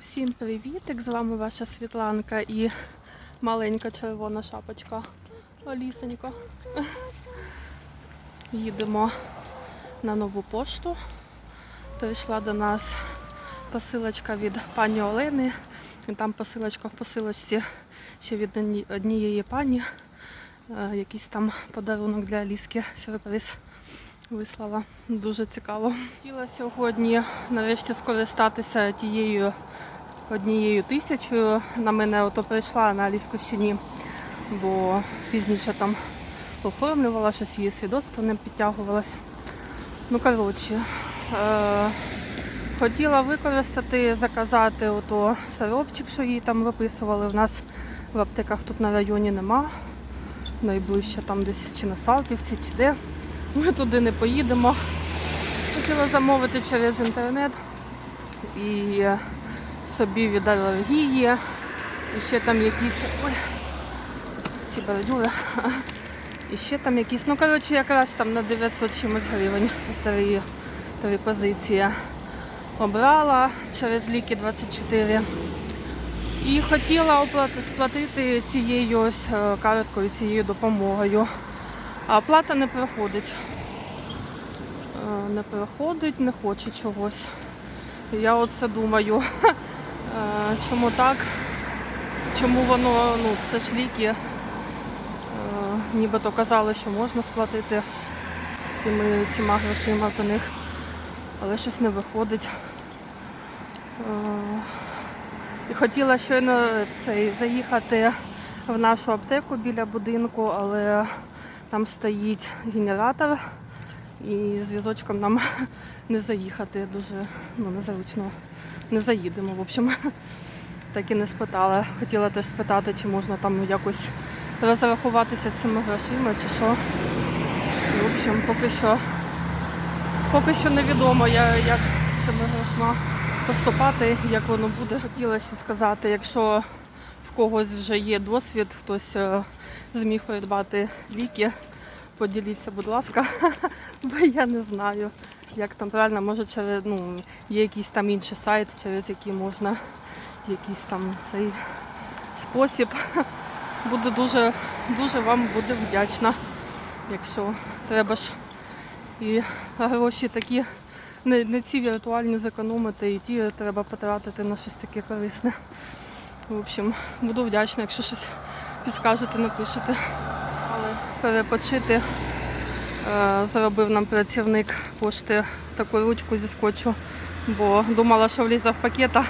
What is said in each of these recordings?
Всім привітик! З вами ваша Світланка і маленька червона шапочка Алісенька. Їдемо на нову пошту. Прийшла до нас посилочка від пані Олени. Там посилочка в посилочці ще від однієї пані. Е, Якийсь там подарунок для Аліски, сюрприз вислала. Дуже цікаво. Хотіла сьогодні нарешті скористатися тією однією тисячою. На мене ото прийшла на Аліскощині, бо пізніше там оформлювала щось, її свідоцтво не підтягувалось. Ну, коротше, е- хотіла використати, заказати ото сиропчик, що їй там виписували. У нас в аптеках тут на районі нема. Найближче там десь чи на Салтівці, чи де. Ми туди не поїдемо. Хотіла замовити через інтернет і собі від алергії. І ще там якісь. Ой, ці бордюри. І ще там якісь. Ну, коротше, якраз там на 900 чимось гривень три, три позиції обрала через ліки 24. І хотіла сплатити цією ось е, карткою, цією допомогою. А оплата не проходить. Е, Не проходить, не хоче чогось. Я оце думаю, е, чому так? Чому воно, ну, це ж ліки. Е, Нібито казали, що можна сплатити цими, цими грошима за них, але щось не виходить. І хотіла щойно цей, заїхати в нашу аптеку біля будинку, але там стоїть генератор і з візочком нам не заїхати. Дуже ну, незручно. Не заїдемо, в общем. Так і не спитала. Хотіла теж спитати, чи можна там якось розрахуватися цими грошима чи що. В общем, поки що, поки що невідомо, як з цими грошима поступати, як воно буде. Хотіла ще сказати, якщо когось вже є досвід, хтось е, зміг придбати ліки, поділіться, будь ласка, бо я не знаю, як там правильно, може через ну, є якийсь там інший сайт, через який можна якийсь там цей спосіб. Буду дуже, дуже вам буде вдячна, якщо треба ж і гроші такі не, не ці віртуальні зекономити, і ті треба потратити на щось таке корисне. В общем, буду вдячна, якщо щось підскажете, напишете. Але перепочити е, зробив нам працівник пошти таку ручку зі скотчу, бо думала, що влізе в пакета.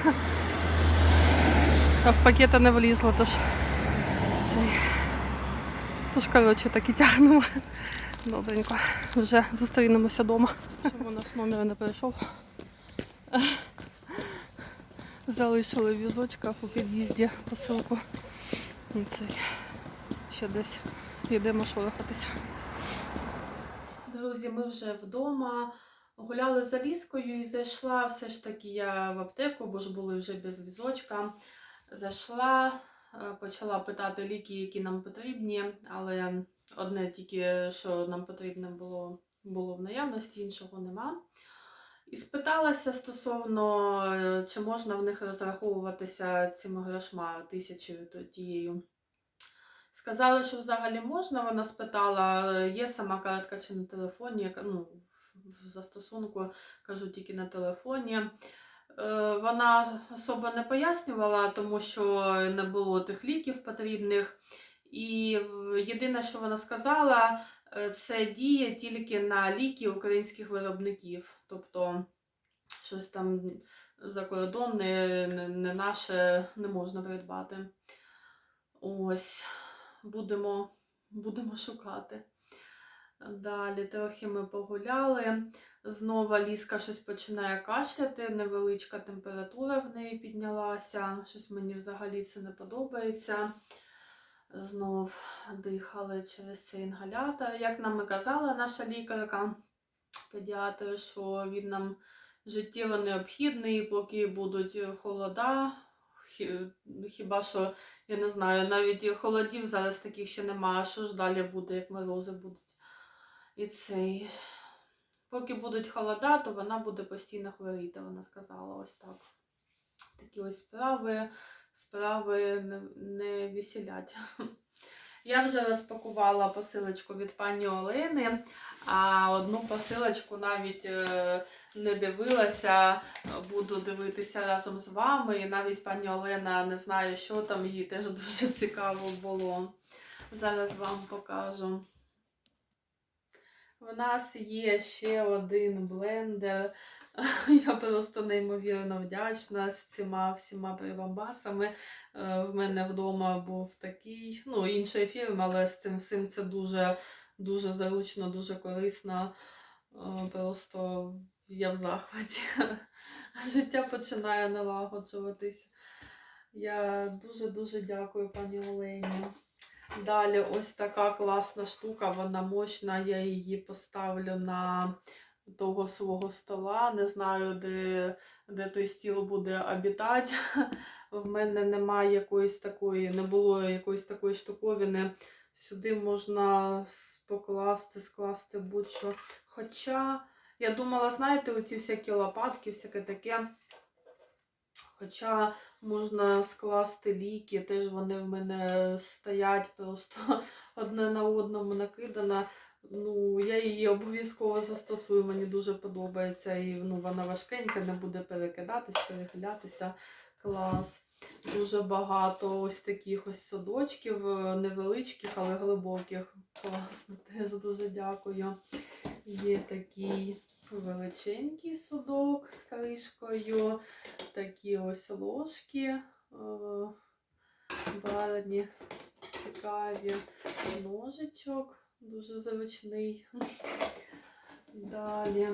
А в пакета не влізло, тож цей. Тож, коротше, так і тягнемо. Добренько. Вже зустрінемося вдома. Чому у нас номер не прийшов? Залишили візочка у під'їзді посилку. І цей. Ще десь йдемо шорохатися. Друзі, ми вже вдома. Гуляли за ліскою і зайшла все ж таки я в аптеку, бо ж були вже без візочка. Зайшла, е, почала питати ліки, які нам потрібні, але одне тільки, що нам потрібно було, було в наявності, іншого нема. І спиталася стосовно, е, чи можна в них розраховуватися цими грошма тисячою тією. Сказали, що взагалі можна. Вона спитала, е, є сама картка чи на телефоні. Ну, в застосунку кажу тільки на телефоні. Е, Вона особо не пояснювала, тому що не було тих ліків потрібних. І єдине, що вона сказала, це діє тільки на ліки українських виробників. Тобто щось там закордонне, не, не наше не можна придбати. Ось, будемо, будемо шукати. Далі трохи ми погуляли. Знову ліска щось починає кашляти, невеличка температура в неї піднялася. Щось мені взагалі це не подобається. Знов дихали через цей інгалятор. Як нам і казала наша лікарка, педіатр, що він нам життєво необхідний, поки будуть холода. Хіба що, я не знаю, навіть холодів зараз таких ще немає. Що ж далі буде, як морози будуть? І цей. Поки будуть холода, то вона буде постійно хворіти, вона сказала ось так. Такі ось справи, справи не, веселять. Я вже розпакувала посилочку від пані Олени, а одну посилочку навіть е, не дивилася. Буду дивитися разом з вами. І навіть пані Олена не знає, що там, їй теж дуже цікаво було. Зараз вам покажу. У нас є ще один блендер. Я просто неймовірно вдячна з цими всіма прибамбасами. Е, В мене вдома був такий, ну, іншої фірми, але з цим всім це дуже, дуже заручно, дуже корисно. Е, Просто я в захваті. Життя починає налагоджуватись. Я дуже-дуже дякую пані Олені. Далі ось така класна штука, вона мощна. Я її поставлю на того свого стола. Не знаю, де, де той стіл буде обітати. В мене немає якоїсь такої, не було якоїсь такої штуковини. Сюди можна покласти, скласти будь-що. Хоча я думала, знаєте, оці всякі лопатки, всяке таке. Хоча можна скласти ліки, теж вони в мене стоять просто одне на одному накидано. Ну, я її обов'язково застосую, мені дуже подобається. І ну, вона важкенька, не буде перекидатись, перехилятися. Клас. Дуже багато ось таких ось садочків, е, невеличких, але глибоких. Класно, теж дуже дякую. Є такий величенький судок з кришкою, такі ось ложки е, барні, цікаві, ножичок, дуже зручний. Далі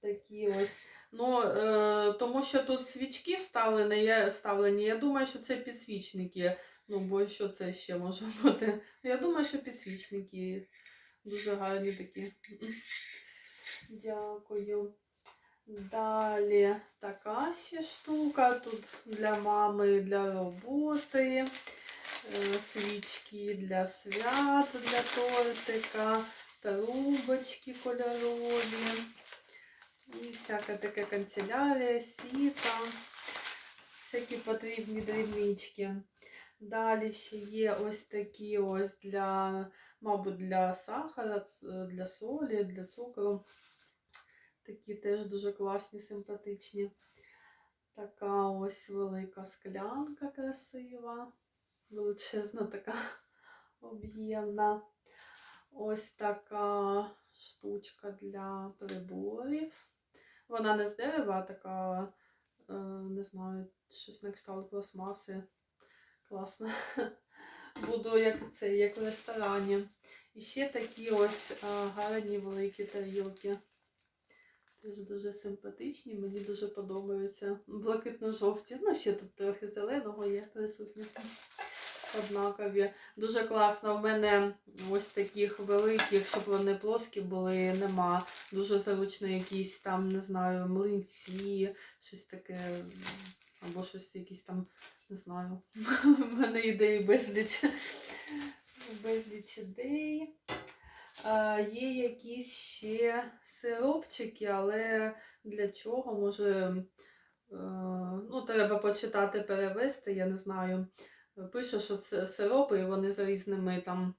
такі ось. Ну, е, тому що тут свічки вставлені, я, вставлені. Я думаю, що це підсвічники. Ну, бо що це ще може бути? Я думаю, що підсвічники дуже гарні такі. Дякую. Далі така ще штука. Тут для мами, для роботи. Е, Свічки для свят, для тортика, трубочки кольорові. І всяка така канцелярія, сіта, всякі потрібні дрібнички. Далі ще є ось такі ось для, мабуть, для сахара, для солі, для цукру. Такі теж дуже класні, симпатичні. Така ось велика склянка красива, величезна така об'ємна. Ось така штучка для приборів. Вона не з дерева, а така, е, не знаю, щось на кшталт пластмаси. Класно. Буду як це, як в ресторані. І ще такі ось е, гарні великі тарілки. Теж дуже симпатичні, мені дуже подобаються. Блакитно-жовті. Ну, ще тут трохи зеленого є присутнє. Однакові. Дуже класно. В мене ось таких великих, щоб вони плоскі були, нема. Дуже зручно якісь там, не знаю, млинці, щось таке, або щось якісь там, не знаю. В мене ідеї безліч. Безліч ідей. А, є якісь ще сиропчики, але для чого? Може, е, ну, треба почитати, перевести, я не знаю. Пише, що це сиропи, і вони з різними там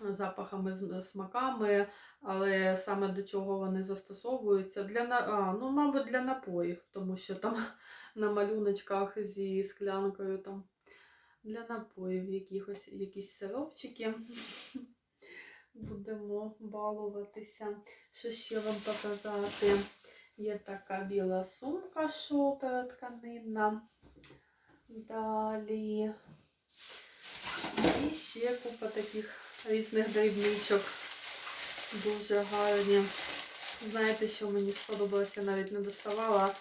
запахами, смаками, але саме до чого вони застосовуються. Для, а, ну, мабуть, для напоїв, тому що там на малюночках зі склянкою там для напоїв якихось, якісь сиропчики. Будемо балуватися. Що ще вам показати? Є така біла сумка шопера тканинна. Далі. І ще купа таких різних дрібничок. Дуже гарні. Знаєте, що мені сподобалося, навіть не доставала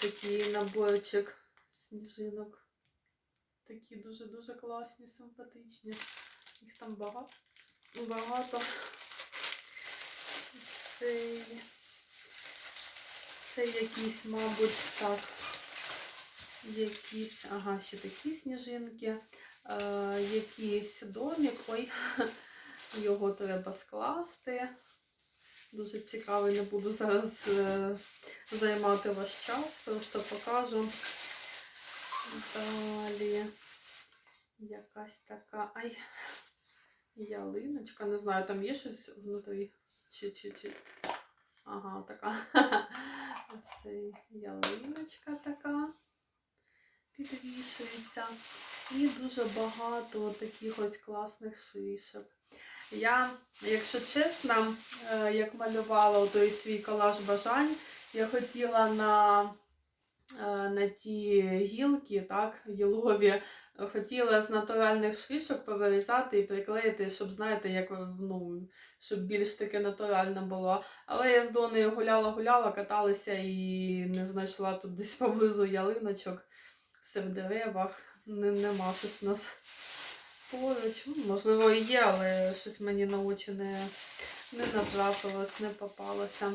такий наборчик сніжинок. Такі дуже-дуже класні, симпатичні. Їх там багато. Багато. Це, це якісь, мабуть, так. Якісь, ага, ще такі сніжинки. Е, якийсь домик. Ой, його треба скласти. Дуже цікавий, не буду зараз е, займати ваш час, просто покажу. Далі якась така. Ай, ялиночка. Не знаю, там є щось внутрі. Чи, чи, чи. Ага, така. Оце ялиночка така. Підвішується. І дуже багато таких ось класних шишок. Я, якщо чесно, е, як малювала той свій колаж бажань, я хотіла на, е, на ті гілки, так, гілові, хотіла з натуральних шишок повирізати і приклеїти, щоб, знаєте, як, ну, щоб більш таке натуральне було. Але я з Донею гуляла-гуляла, каталася і не знайшла тут десь поблизу ялиночок, все в деревах. Не, нема щось у нас поруч. Ну, Можливо, і є, але щось мені на очі не, не натрапилось, не попалося.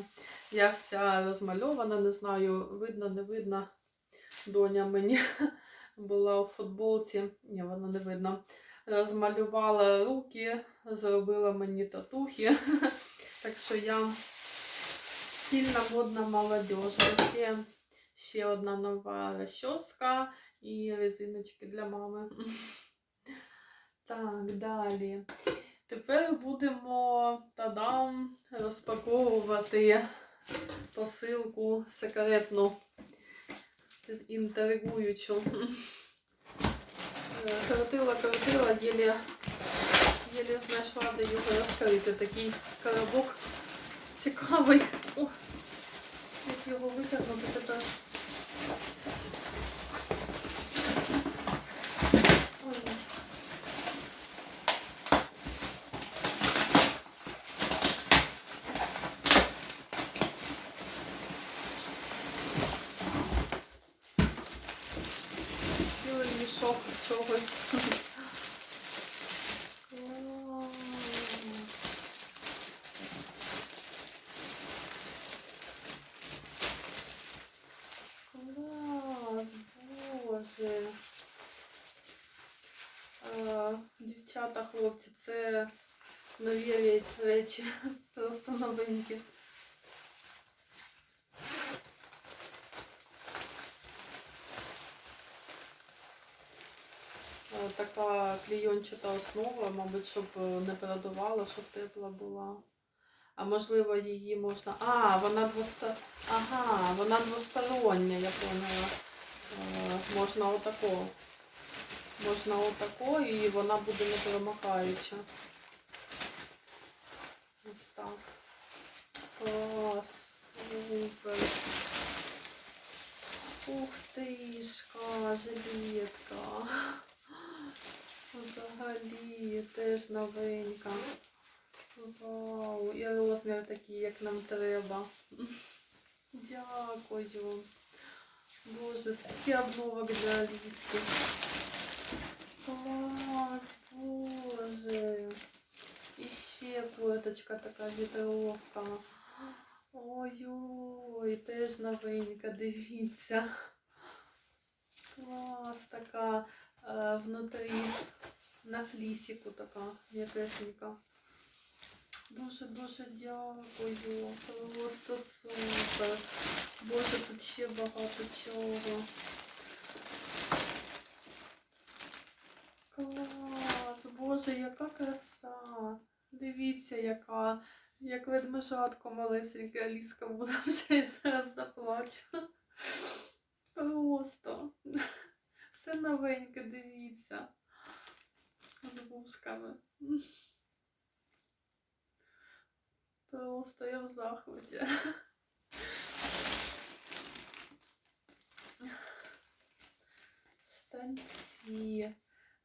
Я вся розмальована, не знаю, видно, не видно. Доня мені була у футболці, ні, вона не видно. Розмалювала руки, зробила мені татухи. Так що я стильна модна молодежь. Ще, ще одна нова розчоска і резиночки для мами. Так, далі. Тепер будемо тадам розпаковувати посилку секретну, інтригуючу. Е, Крутила, крутила, єлі, єлі знайшла, де його розкрити. Такий коробок цікавий. О, як його витягнути тепер. Ой. Цілий мішок чогось. Клас. Клас, боже. Е, Дівчата, хлопці, це нові ре- речі, просто новенькі. Е, Така клійончата основа, мабуть, щоб е, не продувала, щоб тепла була. А можливо, її можна. А, вона двоста... Ага, вона двостороння, я поняла. Е, можна отако. Можна отако і вона буде не перемикаюча. Ось так. Клас. Супер. Ух тишка, жилетка. Взагалі теж новенька. Вау, і розмір такий, як нам треба. Дякую. Боже, скільки обновок для Аліски. Клас, боже. І ще плеточка така вітровка. Ой-ой, теж новенька, дивіться. Клас така е, внутрі на флісіку така м'якесенька. Дуже-дуже дякую. Просто супер. Боже, тут ще багато чого. Клас! Боже, яка краса! Дивіться, яка, як ведмежатко малесеньке Аліска буде вже я зараз заплачу. Просто все новеньке, дивіться. З вушками. Просто я в захваті. Штанці.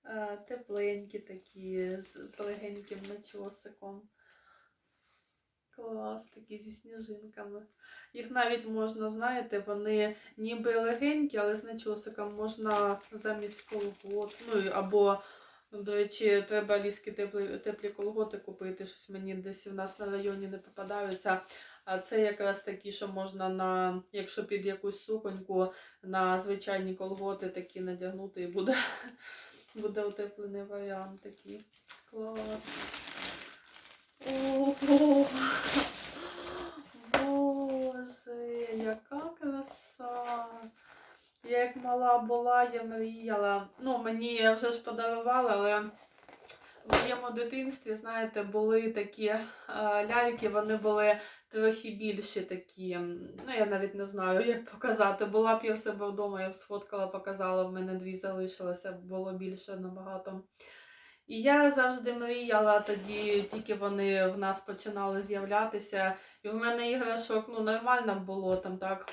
Е, Тепленькі такі, з, легеньким начосиком. Клас, такі зі сніжинками. Їх навіть можна, знаєте, вони ніби легенькі, але з начосиком можна замість колгот. Ну або, до речі, треба ліски теплі, теплі колготи купити. Щось мені десь в нас на районі не попадаються. А це якраз такі, що можна на, якщо під якусь суконьку, на звичайні колготи такі надягнути і буде, буде утеплений варіант такий. Клас. Ого! Боже, яка краса! Я як мала була, я мріяла. Ну, мені вже ж подарували, але в моєму дитинстві, знаєте, були такі е, ляльки, вони були трохи більші такі. Ну, я навіть не знаю, як показати. Була б я в себе вдома, я б сфоткала, показала, в мене дві залишилося, було більше набагато. І я завжди мріяла тоді, тільки вони в нас починали з'являтися. І в мене іграшок ну, нормально було там так.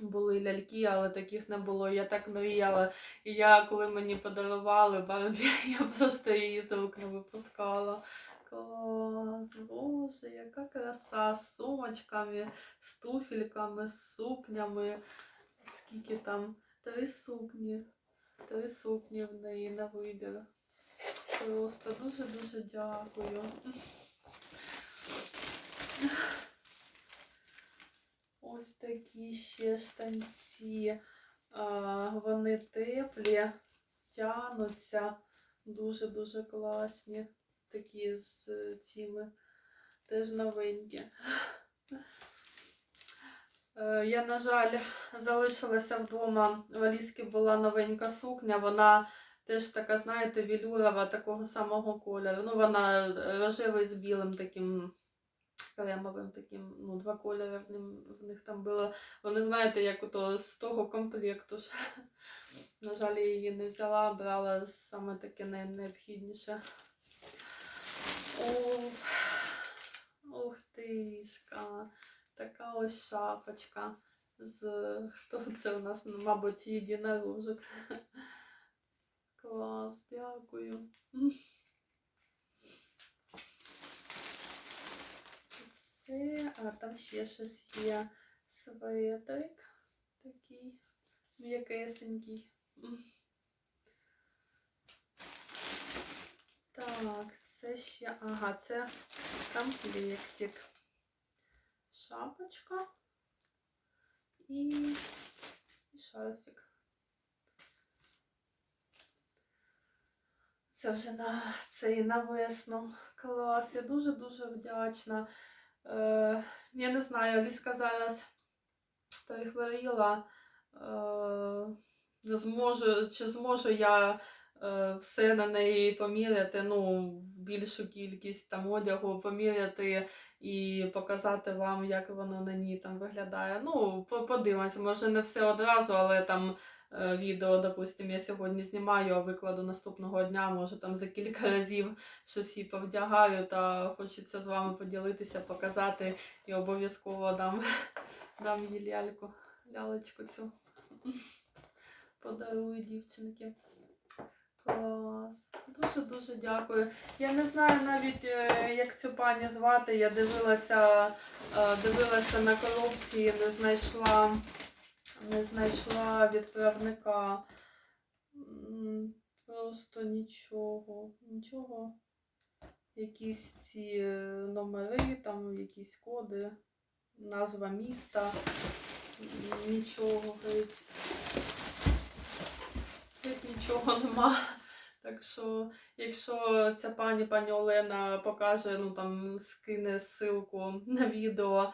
Були ляльки, але таких не було. Я так мріяла. І я, коли мені подарували Барбі, я просто її з рук випускала. Клас, боже, яка краса з сумочками, з туфельками, з сукнями. Скільки там? Три сукні. Три сукні в неї на вибір. Просто дуже-дуже дякую. Ось такі ще штанці. Вони теплі, тянуться. Дуже-дуже класні. Такі з цими теж новенькі. Е, Я, на жаль, залишилася вдома. В Аліски була новенька сукня. Вона теж така, знаєте, вілюрова, такого самого кольору. Ну, вона е, рожевий з білим таким кремовим таким, ну, два кольори в, ним, в них там було. Вони, знаєте, як ото з того комплекту. ж. На жаль, я її не взяла, брала саме таке найнеобхідніше. Ух тишка. Така ось шапочка. З хто це у нас, мабуть, єдинорожок. Клас, дякую. Це, а там ще щось є. Светрик такий м'якесенький. Так, це ще. Ага, це комплектик. Шапочка і, і шарфик. Це вже на цей на весну. Клас. Я дуже-дуже вдячна. Е, я не знаю, Аліска зараз перехворіла. Не зможу, чи зможу я е, все на неї поміряти, ну, більшу кількість там одягу поміряти і показати вам, як воно на ній там виглядає. Ну, по- подивимося, може не все одразу, але там відео, допустимо, я сьогодні знімаю, а викладу наступного дня, може там за кілька разів щось їй повдягаю, та хочеться з вами поділитися, показати і обов'язково дам, дам їй ляльку, лялечку цю. Подарую дівчинки. Клас. Дуже-дуже дякую. Я не знаю навіть, е, як цю пані звати. Я дивилася, е, дивилася на коробці, не знайшла, не знайшла відправника. Просто нічого. Нічого. Якісь ці е, номери, там якісь коди, назва міста. Нічого геть. Геть нічого нема. Так що, якщо ця пані, пані Олена покаже, ну там скине ссылку на відео.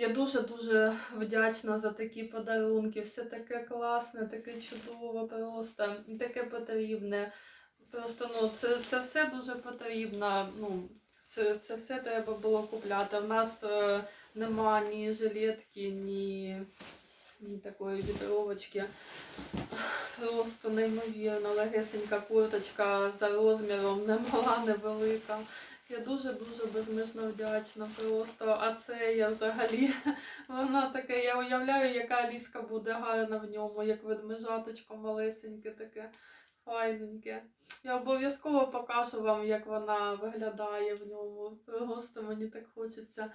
Я дуже-дуже вдячна за такі подарунки. Все таке класне, таке чудове, просто таке потрібне. Просто ну, це, це все дуже потрібно. Ну, це, це все треба було купляти. У нас е, нема ні жилетки, ні, ні такої вітровочки. Просто неймовірно, легесенька курточка за розміром, не мала, невелика. Я дуже-дуже безмежно вдячна просто. А це я взагалі, вона таке, я уявляю, яка ліска буде гарна в ньому, як ведмежаточко малесеньке таке, файненьке. Я обов'язково покажу вам, як вона виглядає в ньому. Просто мені так хочеться.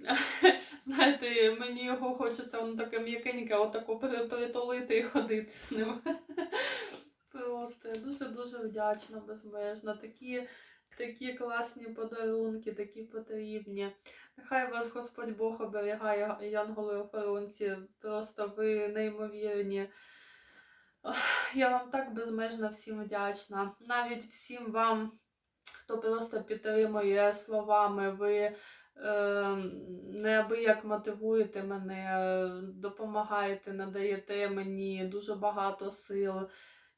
Знаєте, мені його хочеться, воно таке м'якеньке, отако притулити і ходити з ним. Просто я дуже-дуже вдячна, безмежно. Такі, такі класні подарунки, такі потрібні. Нехай вас Господь Бог оберігає, янголи охоронці. Просто ви неймовірні. Я вам так безмежно всім вдячна. Навіть всім вам, хто просто підтримує словами, ви е, неабияк мотивуєте мене, допомагаєте, надаєте мені дуже багато сил.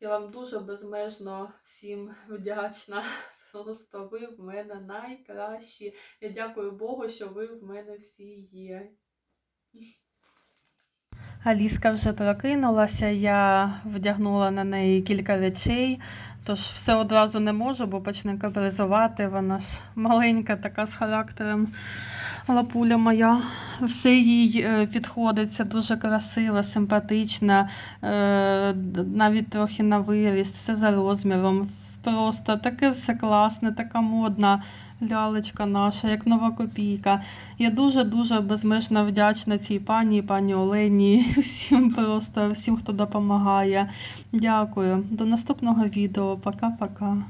Я вам дуже безмежно всім вдячна. Просто ви в мене найкращі. Я дякую Богу, що ви в мене всі є. Аліска вже прокинулася, я вдягнула на неї кілька речей, тож все одразу не можу, бо почне капризувати. Вона ж маленька, така з характером. Лапуля моя. Все їй е, підходиться, дуже красива, симпатична, е, навіть трохи на виріст, все за розміром. Просто таке все класне, така модна лялечка наша, як нова копійка. Я дуже-дуже безмежно вдячна цій пані, пані Олені, всім просто, всім, хто допомагає. Дякую. До наступного відео. Пока-пока.